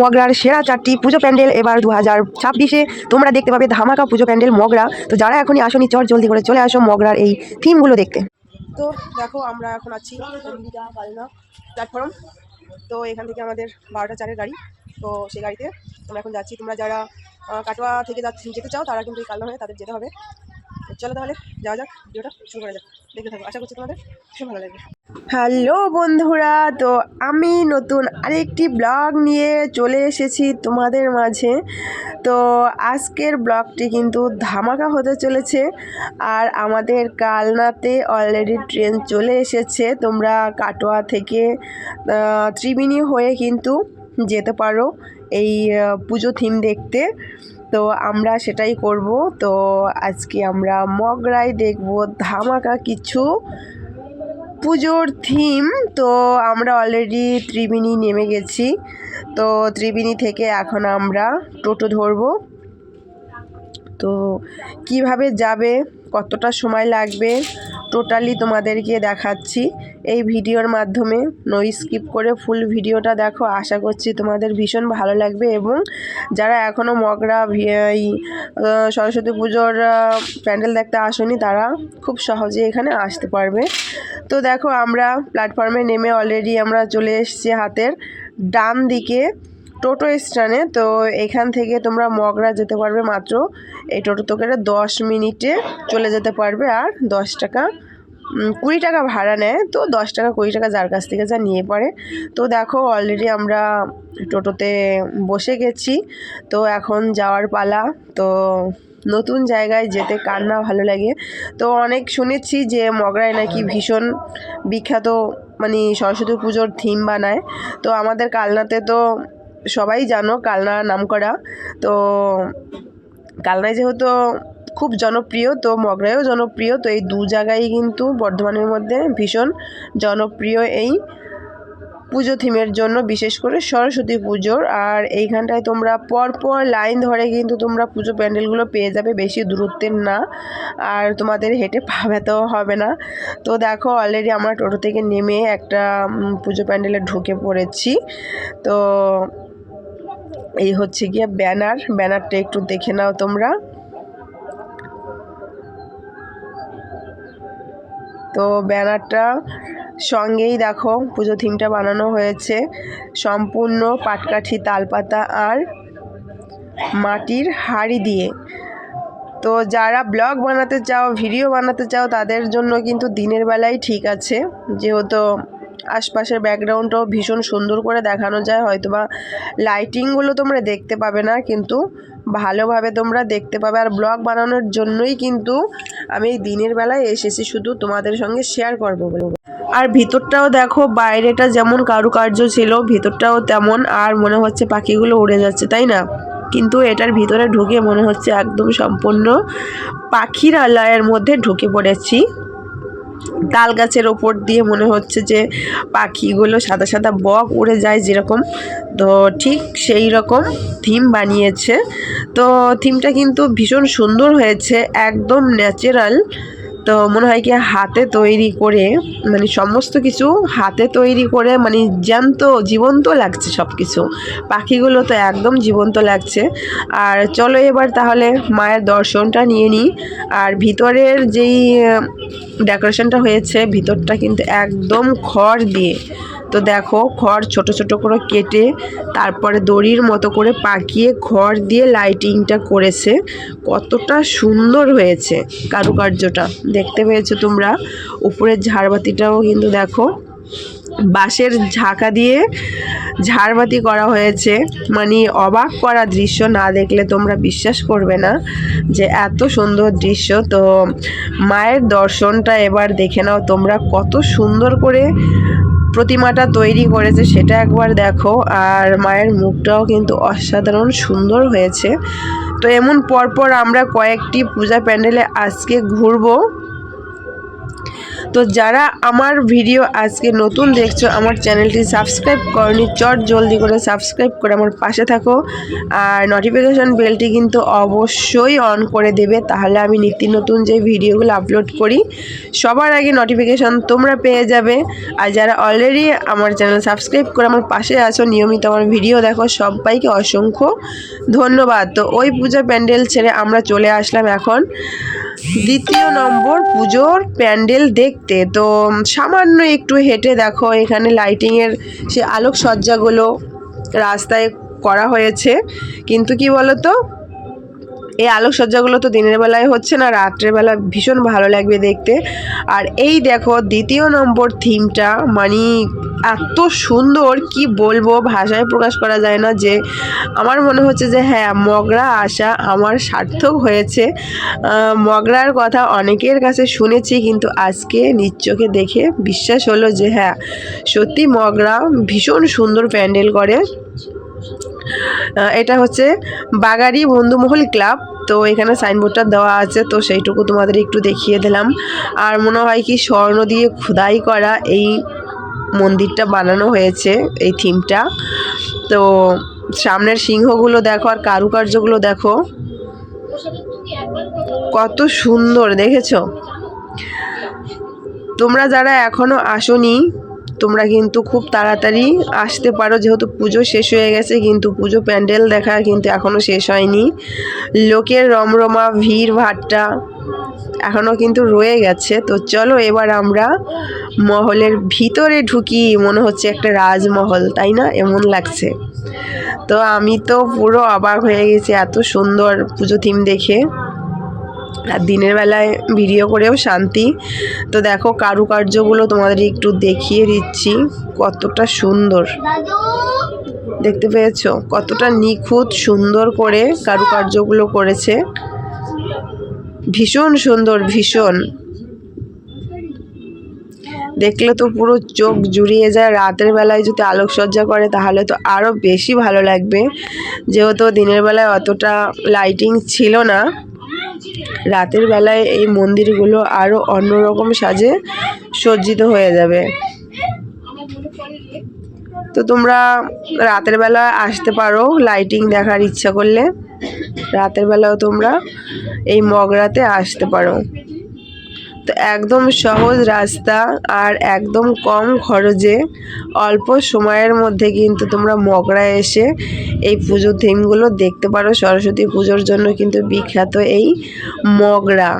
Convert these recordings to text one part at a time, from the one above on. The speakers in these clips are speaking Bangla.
মগরার সেরা চারটি পুজো প্যান্ডেল এবার দু হাজার ছাব্বিশে। তোমরা দেখতে পাবে ধামাকা পুজো প্যান্ডেল মগরা। তো যারা এখনই আসনি চট জলদি করে চলে আসো মগরার এই থিমগুলো দেখতে। তো দেখো, আমরা এখন আছি প্ল্যাটফর্ম তো এখান থেকে আমাদের বারোটা চারের গাড়ি। তো সেই গাড়িতে আমরা এখন যাচ্ছি। তোমরা যারা কাটোয়া থেকে যাচ্ছি যেতে চাও, তারা কিন্তু এই কালনা হয়ে তাদের যেতে হবে। চলো তাহলে, যাওয়া যাক, ভিডিওটা শুরু করা যাক। দেখতে থাকো। আশা করছি তোমাদের খুব ভালো লাগবে। হ্যালো বন্ধুরা, তো আমি নতুন আরেকটি ব্লগ নিয়ে চলে এসেছি তোমাদের মাঝে। তো আজকের ব্লগটি কিন্তু ধামাকা হতে চলেছে আর আমাদের কালনাতে অলরেডি ট্রেন চলে এসেছে। তোমরা কাটোয়া থেকে ত্রিবেণী হয়ে কিন্তু যেতে পারো এই পুজো থিম দেখতে। তো আমরা সেটাই করব। তো আজকে আমরা মগরাই দেখব ধামাকা কিছু। পুজোর থিম তো আমরা অলরেডি ত্রিবেণী নেমে গেছি। তো ত্রিবেণী থেকে এখন আমরা টোটো ধরবো। তো কীভাবে যাবে, কতটা সময় লাগবে টোটালি তোমাদেরকে দেখাচ্ছি। এই ভিডিওর মাধ্যমে নো স্কিপ করে ফুল ভিডিওটা দেখো। আশা করছি তোমাদের ভীষণ ভালো লাগবে এবং যারা এখনও মগরা এই সরস্বতী পুজোর প্যান্ডেল দেখতে আসেনি, তারা খুব সহজে এখানে আসতে পারবে। তো দেখো আমরা প্ল্যাটফর্মে নেমে অলরেডি আমরা চলে এসেছি হাতের ডান দিকে টোটো স্ট্যান্ডে তো এখান থেকে তোমরা মগরা যেতে পারবে মাত্র। এই টোটো তো করে দশ মিনিটে চলে যেতে পারবে আর দশ টাকা কুড়ি টাকা ভাড়া নেয়। তো দশ টাকা, কুড়ি টাকা যার কাছ থেকে যা নিয়ে পড়ে তো দেখো অলরেডি আমরা টোটোতে বসে গেছি। তো এখন যাওয়ার পালা। তো নতুন জায়গায় যেতে কার না ভালো লাগে। তো অনেক শুনেছি যে মগরায় নাকি ভীষণ বিখ্যাত মানে সরস্বতী পুজোর থিম বানায়। তো আমাদের কালনাতে তো সবাই জানো কালনা নাম করা তো কালনায় যেহেতু খুব জনপ্রিয়, তো মগরায়ও জনপ্রিয়। তো এই দু জায়গায় কিন্তু বর্ধমানের মধ্যে ভীষণ জনপ্রিয় এই। পুজো থিমের জন্য, বিশেষ করে সরস্বতী পুজোর। আর এইখানটায় তোমরা পরপর লাইন ধরে কিন্তু তোমরা পুজো প্যান্ডেলগুলো পেয়ে যাবে বেশি দূরত্বের না। আর তোমাদের হেঁটে পা ব্যথাও হবে না। তো দেখো অলরেডি আমরা টোটো থেকে নেমে একটা পুজো প্যান্ডেলে ঢুকে পড়েছি। তো এই হচ্ছে গিয়ে ব্যানার। ব্যানারটা একটু দেখে নাও তোমরা। তো ব্যানারটা সঙ্গেই দেখো পুজো থিমটা বানানো হয়েছে। সম্পূর্ণ পাটকাঠি, তালপাতা আর মাটির হাঁড়ি দিয়ে। তো যারা ব্লগ বানাতে চাও, ভিডিও বানাতে চাও, তাদের জন্য কিন্তু দিনের বেলায় ঠিক আছে। যেহেতু আশপাশের ব্যাকগ্রাউন্ডটাও ভীষণ সুন্দর করে দেখানো যায়, হয়তোবা লাইটিংগুলো তোমরা দেখতে পাবে না, কিন্তু ভালোভাবে তোমরা দেখতে পাবে। আর ব্লগ বানানোর জন্যই কিন্তু আমি দিনের বেলায় এসেছি শুধু তোমাদের সঙ্গে শেয়ার করব বলে। আর ভিতরটাও দেখো, বাইরেটা যেমন কারুকার্য ছিল, ভিতরটাও তেমন আর মনে হচ্ছে পাখিগুলো উড়ে যাচ্ছে, তাই না? কিন্তু এটার ভিতরে ঢুকে মনে হচ্ছে একদম সম্পূর্ণ পাখির পাখিরালয়ের মধ্যে ঢুকে পড়েছি। তাল গাছের ওপর দিয়ে মনে হচ্ছে যে পাখিগুলো সাদা সাদা বক উড়ে যায় যেরকম। তো ঠিক সেই রকম থিম বানিয়েছে। তো থিমটা কিন্তু ভীষণ সুন্দর হয়েছে, একদম ন্যাচারাল। তো মনে হয় কি হাতে তৈরি করে মানে সমস্ত কিছু হাতে তৈরি করে মানে জ্যান্ত, জীবন্ত লাগছে সব কিছু পাখিগুলো তো একদম জীবন্ত লাগছে। আর চলো এবার তাহলে মায়ের দর্শনটা নিয়ে নিই। আর ভিতরের যেই ডেকোরেশনটা হয়েছে, ভিতরটা কিন্তু একদম খড় দিয়ে। তো দেখো খড় ছোট ছোট করে কেটে তারপরে দড়ির মতো করে পাকিয়ে খড় দিয়ে লাইটিংটা করেছে। কতটা সুন্দর হয়েছে কারুকার্যটা। দেখতে পেয়েছ তোমরা? উপরের ঝাড়বাতিটাও কিন্তু দেখো। বাঁশের ঝাঁকা দিয়ে ঝাড়বাতি করা হয়েছে। মানে অবাক করা দৃশ্য না দেখলে তোমরা বিশ্বাস করবে না যে এত সুন্দর দৃশ্য। তো মায়ের দর্শনটা এবার দেখে নাও তোমরা কত সুন্দর করে প্রতিমাটা তৈরি করেছে, সেটা একবার দেখো। আর মায়ের মুখটাও কিন্তু অসাধারণ সুন্দর হয়েছে। তো এমন পরপর আমরা কয়েকটি পূজা প্যান্ডেলে আজকে ঘুরবো। তো যারা আমার ভিডিও আজকে নতুন দেখছ, আমার চ্যানেলটি সাবস্ক্রাইব করনি, চট জলদি করে সাবস্ক্রাইব করে আমার পাশে থাকো। আর নোটিফিকেশান বেলটি কিন্তু অবশ্যই অন করে দেবে, তাহলে আমি নিত্য নতুন যে ভিডিওগুলো আপলোড করি, সবার আগে নোটিফিকেশান তোমরা পেয়ে যাবে। আর যারা অলরেডি আমার চ্যানেল সাবস্ক্রাইব করে আমার পাশে আছো, নিয়মিত আমার ভিডিও দেখো, সবাইকে অসংখ্য ধন্যবাদ। তো ওই পূজা প্যান্ডেল ছেড়ে আমরা চলে আসলাম এখন। দ্বিতীয় নম্বর পুজোর প্যান্ডেল দেখতে। তো, সামান্য একটু হেঁটে দেখো, এখানে লাইটিংয়ের সে আলোকসজ্জাগুলো রাস্তায় করা হয়েছে। কিন্তু কি বলতো এই আলোকসজ্জাগুলো তো দিনের বেলায় হচ্ছে না, রাত্রের বেলা ভীষণ ভালো লাগবে দেখতে। আর এই দেখো, দ্বিতীয় নম্বর থিমটা মানে এত সুন্দর, কি বলব, ভাষায় প্রকাশ করা যায় না যে আমার মনে হচ্ছে যে হ্যাঁ মগরা আসা আমার সার্থক হয়েছে। মগরার কথা অনেকের কাছে শুনেছি, কিন্তু আজকে নিজ দেখে বিশ্বাস হলো যে হ্যাঁ সত্যি মগরা ভীষণ সুন্দর প্যান্ডেল করে। এটা হচ্ছে বাগারি বন্ধুমহল ক্লাব। তো এখানে সাইনবোর্ডটা দেওয়া আছে, তো সেইটুকু তোমাদের একটু দেখিয়ে দিলাম। আর মনে হয় কি স্বর্ণ দিয়ে খোদাই করা এই মন্দিরটা বানানো হয়েছে, এই থিমটা। তো সামনের সিংহগুলো দেখো আর কারুকার্যগুলো দেখো। কত সুন্দর, দেখেছ? তোমরা যারা এখনও আসোনি তোমরা কিন্তু খুব তাড়াতাড়ি আসতে পারো, যেহেতু পুজো শেষ হয়ে গেছে, কিন্তু পুজো প্যান্ডেল দেখা কিন্তু এখনও শেষ হয়নি। লোকের রমরমা, ভিড়, ভাট্টা এখনও কিন্তু রয়ে গেছে। তো চলো এবার আমরা মহলের ভিতরে ঢুকি, মনে হচ্ছে একটা রাজমহল, তাই না? এমন লাগছে। তো আমি তো পুরো অবাক হয়ে গেছি, এত সুন্দর পুজো থিম দেখে। আর দিনের বেলায় ভিডিও করেও শান্তি। তো দেখো কারুকার্যগুলো তোমাদের একটু দেখিয়ে দিচ্ছি, কতটা সুন্দর। দেখতে পেয়েছ? কতটা নিখুঁত, সুন্দর করে কারুকার্যগুলো করেছে। ভীষণ সুন্দর, ভীষণ। দেখলে তো পুরো চোখ জুড়িয়ে যায়। রাতের বেলায় যদি আলোকসজ্জা করে, তাহলে তো আরও বেশি ভালো লাগবে। যেহেতু দিনের বেলায় অতটা লাইটিং ছিল না রাতের বেলায় এই মন্দিরগুলো আরও অন্যরকম সাজে সজ্জিত হয়ে যাবে। তো তোমরা রাতের বেলা আসতে পারো লাইটিং দেখার ইচ্ছা করলে। রাতের বেলাও তোমরা এই মগরাতে আসতে পারো। তো একদম সহজ রাস্তা আর একদম কম খরচে অল্প সময়ের মধ্যে কিন্তু তোমরা মগরা এসে এই পুজো থিমগুলো দেখতে পারো। সরস্বতী পুজোর জন্য কিন্তু বিখ্যাত এই মগরা।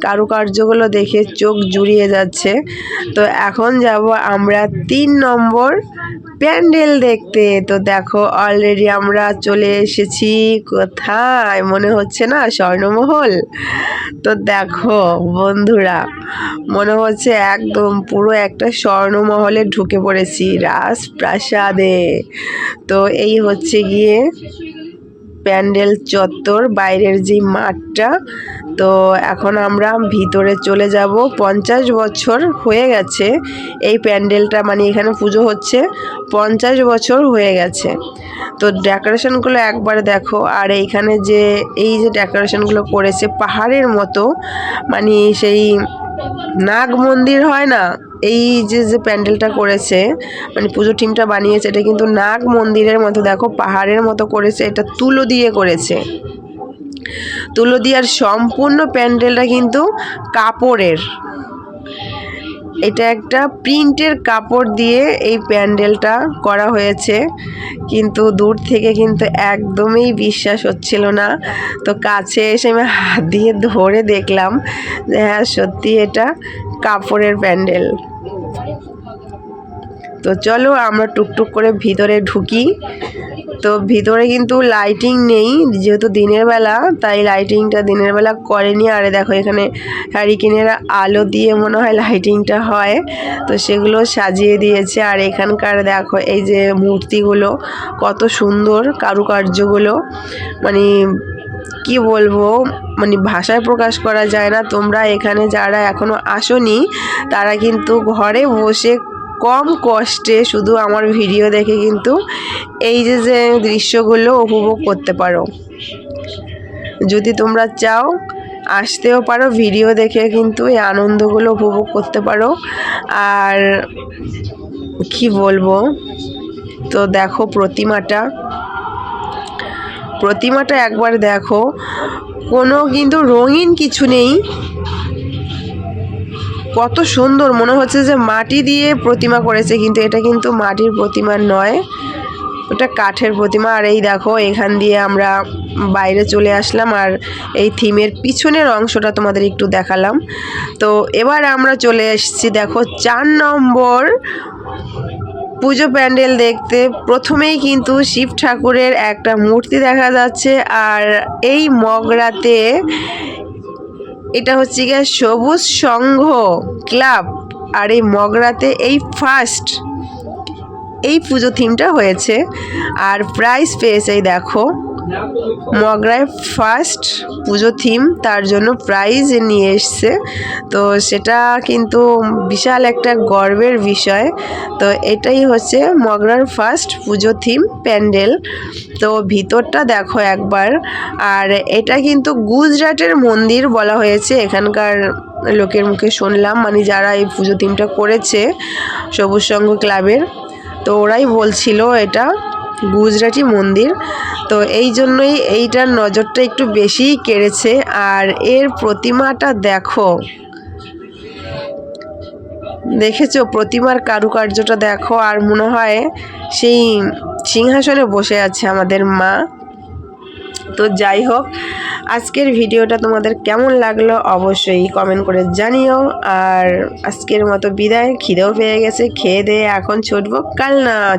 কারুকার্যগুলো দেখে চোখ জুড়িয়ে যাচ্ছে। তো এখন যাব আমরা তিন নম্বর প্যান্ডেল দেখতে। তো দেখো অলরেডি আমরা চলে এসেছি। কোথায়? মনে হচ্ছে না, স্বর্ণমহল? তো দেখো, বন্ধুরা, মনে হচ্ছে একদম পুরো একটা স্বর্ণমহলে ঢুকে পড়েছি, রাজপ্রাসাদে। তো এই হচ্ছে গিয়ে প্যান্ডেল চত্বর, বাইরের যে মাঠটা, তো এখন আমরা ভিতরে চলে যাব। পঞ্চাশ বছর হয়ে গেছে, এই প্যান্ডেলটা মানে এখানে পুজো হচ্ছে, পঞ্চাশ বছর হয়ে গেছে। তো ডেকোরেশনগুলো একবার দেখো, আর এইখানে যে, এই যে ডেকোরেশনগুলো করেছে পাহাড়ের মতো মানে সেই নাগ মন্দির হয় না? এই যে যে প্যান্ডেলটা করেছে মানে পুজো টিমটা বানিয়েছে, এটা কিন্তু নাগ মন্দিরের মতো, দেখো পাহাড়ের মতো করেছে, এটা তুলো দিয়ে করেছে। তুলো দিয়ে আর সম্পূর্ণ প্যান্ডেলটা কিন্তু কাপড়ের। এটা একটা প্রিন্টের কাপড় দিয়ে এই প্যান্ডেলটা করা হয়েছে। কিন্তু দূর থেকে কিন্তু একদমই বিশ্বাস হচ্ছিল না। তো কাছে এসে আমি হাত দিয়ে ধরে দেখলাম যে হ্যাঁ সত্যি এটা কাপড়ের প্যান্ডেল। তো চলো আমরা টুকটুক করে ভিতরে ঢুকি। তো ভিতরে কিন্তু লাইটিং নেই, যেহেতু দিনের বেলা, তাই লাইটিংটা দিনের বেলা করেনি। আরে দেখো, এখানে হ্যারিকেনের আলো দিয়ে মনে হয় লাইটিংটা হয়। তো সেগুলো সাজিয়ে দিয়েছে। আর এখানকার দেখো, এই যে মূর্তিগুলো, কত সুন্দর কারুকার্যগুলো। মানে কি বলব মানে ভাষায় প্রকাশ করা যায় না। তোমরা এখানে যারা এখনও আসোনি, তারা কিন্তু ঘরে বসে কম কষ্টে শুধু আমার ভিডিও দেখে কিন্তু এই যে যে দৃশ্যগুলো উপভোগ করতে পারো। যদি তোমরা চাও আসতেও পারো, ভিডিও দেখে কিন্তু এই আনন্দগুলো উপভোগ করতে পারো। আর কি বলব, তো দেখো প্রতিমাটা। প্রতিমাটা একবার দেখো। কোনো কিন্তু রঙিন কিছু নেই। কত সুন্দর, মনে হচ্ছে যে মাটি দিয়ে প্রতিমা করেছে, কিন্তু এটা কিন্তু মাটির প্রতিমা নয়। ওটা কাঠের প্রতিমা। আর এই দেখো, এখান দিয়ে আমরা বাইরে চলে আসলাম, আর এই থিমের পিছনের অংশটা তোমাদের একটু দেখালাম। তো এবার আমরা চলে এসেছি, দেখো, চার নম্বর পুজো প্যান্ডেল দেখতে। প্রথমেই কিন্তু শিব ঠাকুরের একটা মূর্তি দেখা যাচ্ছে, আর এই মগরাতে এটা হচ্ছে গিয়ে সবুজ সংঘ ক্লাব। আর এই মগরাতে এই ফার্স্ট এই পুজো থিমটা হয়েছে। আর প্রাইস পেয়েছে, এই দেখো। মগরায় ফার্স্ট পুজো থিম তার জন্য প্রাইজ নিয়ে এসছে। তো সেটা কিন্তু বিশাল একটা গর্বের বিষয়। তো এটাই হচ্ছে মগরার ফার্স্ট পুজো থিম প্যান্ডেল। তো ভিতরটা দেখো একবার। আর এটা কিন্তু গুজরাটের মন্দির বলা হয়েছে। এখানকার লোকের মুখে শুনলাম। মানে যারা এই পুজো থিমটা করেছে সবুজ সংঘ ক্লাবের তো ওরাই বলছিল এটা। গুজরাটি মন্দির। তো এই জন্যই এইটার নজরটা একটু বেশিই কেড়েছে। আর এর প্রতিমাটা দেখো। দেখেছ? প্রতিমার কারুকার্যটা দেখো। আর মনে হয় সেই সিংহাসনে বসে আছে আমাদের মা। তো যাই হোক, আজকের ভিডিওটা তোমাদের কেমন লাগল অবশ্যই কমেন্ট করে জানিও। আর আজকের মতো বিদায়। খিদেও পেয়ে গেছে। খেয়ে দিয়ে এখন ছুটবো। কাল না